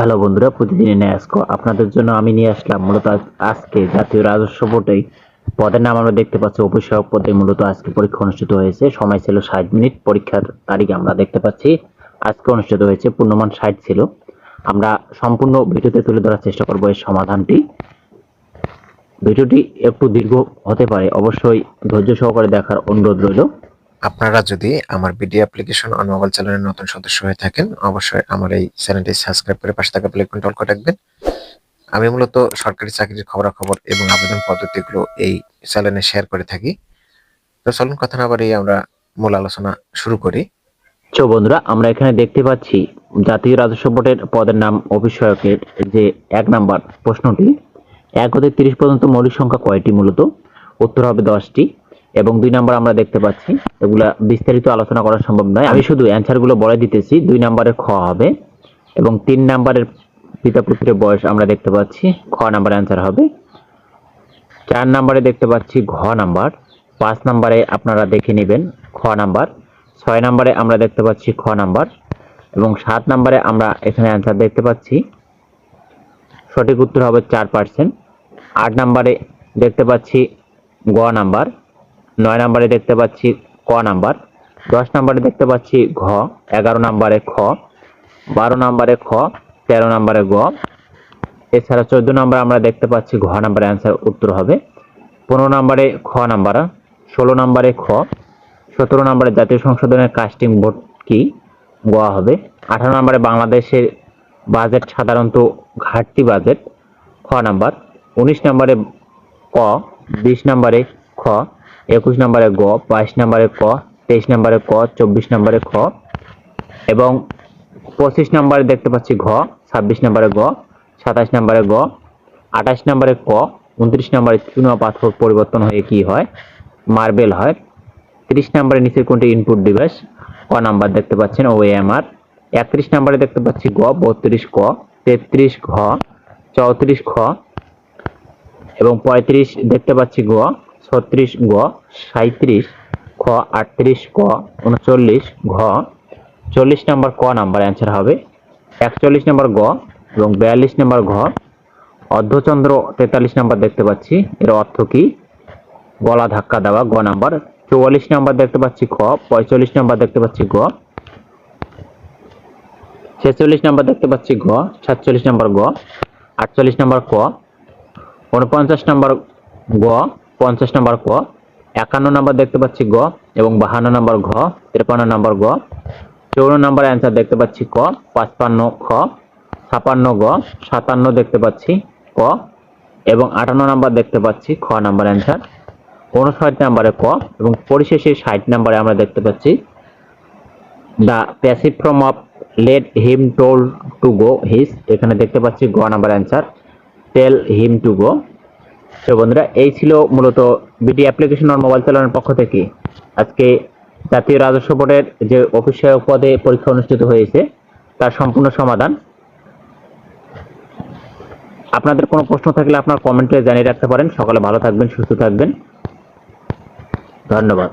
Hello বন্ধুরা, প্রতিদিনই ন্যাস্কো আপনাদের জন্য আমি নিয়ে আসলাম মূলত আজ- আজকে জাতীয় রাজস্ব বোর্ডে পদের নাম আমরা দেখতে পাচ্ছি অফিসক পদে মূলত আজকে পরীক্ষা অনুষ্ঠিত হয়েছে। সময় ছিল ষাট মিনিট, পরীক্ষার তারিখ আমরা দেখতে পাচ্ছি। আজকে অনুষ্ঠিত হয়েছে, পূর্ণমান ষাট ছিল। আমরা সম্পূর্ণ ভিডিওতে তুলে ধরার চেষ্টা করব এর সমাধানটি। ভিডিওটি একটু দীর্ঘ হতে পারে, অবশ্যই ধৈর্য সহকারে দেখার অনুরোধ রইল। আপনারা যদি আমার ভিডিও অ্যাপ্লিকেশন অন মোবাইল চ্যানেলের নতুন সদস্য হয়ে থাকেন, অবশ্যই আমার এই চ্যানেলটি সাবস্ক্রাইব করে পাশে থাকা বেল আইকনটি অল করে রাখবেন। আমি মূলত সরকারি চাকরির খবরাখবর এবং আবেদন পদ্ধতিগুলো এই চ্যানেলে শেয়ার করে থাকি। তো চলুন কথা না বাড়িয়ে আমরা মূল আলোচনা শুরু করি। তো বন্ধুরা, আমরা এখানে দেখতে পাচ্ছি জাতীয় রাজস্ব বোর্ডের পদের নাম অফিসয়কের যে এক নাম্বার প্রশ্নটি। এক হতে তিরিশ পর্যন্ত মৌলিক সংখ্যা কয়টি মূলত? উত্তর হবে দশটি। এবং দুই নাম্বার আমরা দেখতে পাচ্ছি, এগুলা বিস্তারিত আলোচনা করা সম্ভব নয়। আমি শুধু অ্যান্সারগুলো বলে দিতেছি, দুই নাম্বারের খ হবে এবং তিন নাম্বারের পিতা পুত্রের বয়স আমরা দেখতে পাচ্ছি, খ নাম্বার অ্যান্সার হবে। চার নাম্বারে দেখতে পাচ্ছি ঘ নাম্বার, পাঁচ নাম্বারে আপনারা দেখে নেবেন খ নাম্বার, ছয় নাম্বারে আমরা দেখতে পাচ্ছি খ নাম্বার এবং সাত নাম্বারে আমরা এখানে অ্যান্সার দেখতে পাচ্ছি। সঠিক উত্তর হবে চার পার্সেন্ট আট নাম্বারে দেখতে পাচ্ছি গ নাম্বার নয় নাম্বারে দেখতে পাচ্ছি ক নাম্বার। দশ নাম্বারে দেখতে পাচ্ছি ঘ, এগারো নাম্বারে খ, বারো নাম্বারে খ, তেরো নাম্বারে গ। এছাড়া চোদ্দ নম্বর আমরা দেখতে পাচ্ছি ঘ নাম্বারে অ্যান্সার উত্তর হবে। পনেরো নম্বরে খ নাম্বার, ষোলো নম্বরে খ, সতেরো নম্বরে জাতীয় সংশোধনের কাস্টিং বোর্ড কি? গোয়া হবে। আঠারো নম্বরে বাংলাদেশের বাজেট সাধারণত ঘাটতি বাজেট খ নাম্বার। উনিশ নম্বরে ক বিশ নম্বরে খ একুশ নম্বরে গ, বাইশ নম্বরে ক, তেইশ নম্বরে ক, চব্বিশ নম্বরে খ এবং পঁচিশ নম্বরে দেখতে পাচ্ছি ঘ, ছাব্বিশ নম্বরে গ, সাতাশ নম্বরে গ, আঠাশ নম্বরে ক, উনত্রিশ নম্বরে চুনা পাথর পরিবর্তন হয়ে কি হয়? মার্বেল হয়। তিরিশ নম্বরে নিচের কোনটি ইনপুট ডিভাইস ক নাম্বার দেখতে পাচ্ছেন ও এমআর একত্রিশ নম্বরে দেখতে পাচ্ছি গ, বত্রিশ ক, তেত্রিশ ঘ, চৌত্রিশ খ এবং পঁয়ত্রিশ দেখতে পাচ্ছি গ ছত্রিশ গ সাঁত্রিশ খ, আটত্রিশ ক, উনচল্লিশ ঘ। চল্লিশ নম্বর ক নাম্বার অ্যান্সার হবে। একচল্লিশ নম্বর গ এবং বিয়াল্লিশ নম্বর ঘ। অর্ধচন্দ্র তেতাল্লিশ নম্বর দেখতে পাচ্ছি। এর অর্থ কি? গলা ধাক্কা দেওয়া, গ নাম্বার। চুয়াল্লিশ নম্বর দেখতে পাচ্ছি খ, পঁয়তাল্লিশ নম্বর দেখতে পাচ্ছি গ। ছেচল্লিশ নম্বর দেখতে পাচ্ছি গ সাতচল্লিশ নম্বর গ, আটচল্লিশ নম্বর ক উনপঞ্চাশ নম্বর গ পঞ্চাশ নম্বর ক, একান্ন নম্বর দেখতে পাচ্ছি গ এবং বাহান্ন নম্বর ঘ, তিরপান্ন নম্বর গ। চৌন্ন নম্বর অ্যান্সার দেখতে পাচ্ছি ক, পাঁচপান্ন খ, ছাপান্ন গ, সাতান্ন দেখতে পাচ্ছি ক এবং আটান্ন নম্বর দেখতে পাচ্ছি খ নাম্বার অ্যান্সার উনষাট নম্বরে ক এবং পরিশেষে ষাট নম্বরে আমরা দেখতে পাচ্ছি the passive from of let him told to go his এখানে দেখতে পাচ্ছি গ number answer tell him to go. তো বন্ধুরা, এই ছিল মূলত বিডি অ্যাপ্লিকেশন আর মোবাইল চালানোর পক্ষ থেকে। আজকে জাতীয় রাজস্ব বোর্ডের যে অফিস সহায়ক পদে পরীক্ষা অনুষ্ঠিত হয়েছে, তার সম্পূর্ণ সমাধান। আপনাদের কোনো প্রশ্ন থাকলে আপনার কমেন্টে জানিয়ে রাখতে পারেন। সকালে ভালো থাকবেন, সুস্থ থাকবেন। ধন্যবাদ।